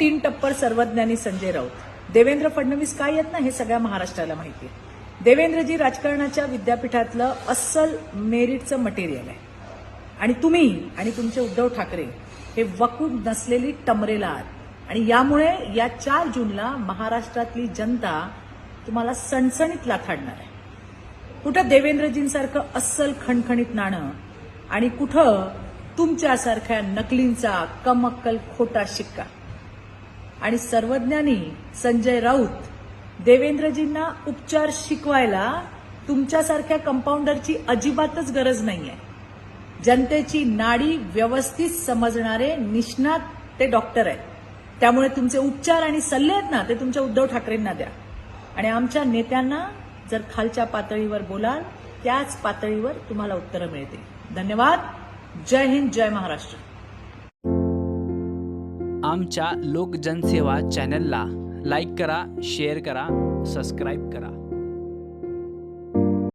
तीन टप्पर सर्वज्ञानी संजय राऊत. देवेंद्र फडणवीस काय येत ना हे सगळ्या महाराष्ट्राला माहिती आहे. देवेंद्रजी राजकारणाच्या विद्यापीठातलं अस्सल मेरिटचं मटेरियल आहे. आणि तुम्ही आणि तुमचे उद्धव ठाकरे हे वकूब नसलेली टमरेला आहात. आणि यामुळे या चार जूनला महाराष्ट्रातली जनता तुम्हाला सणसणीत लाथाडणार आहे. कुठं देवेंद्रजींसारखं अस्सल खणखणीत नाणं आणि कुठं तुमच्यासारख्या नकलींचा कमक्कल खोटा शिक्का. आणि सर्वज्ञानी संजय राऊत देवेंद्रजींना उपचार शिकवायला तुमच्यासारख्या कंपाऊंडरची अजिबातच गरज नाहीये. जनतेची नाडी व्यवस्थित समजणारे निष्णात ते डॉक्टर आहेत. त्यामुळे तुमचे उपचार आणि सल्ले आहेत ना ते तुमच्या उद्धव ठाकरेंना द्या. आणि आमच्या नेत्यांना जर खालच्या पातळीवर बोलाल त्याच पातळीवर तुम्हाला उत्तरं मिळतील. धन्यवाद. जय हिंद जय महाराष्ट्र. आमच्या लोकजनसेवा चॅनलला लाईक करा शेअर करा सबस्क्राईब करा.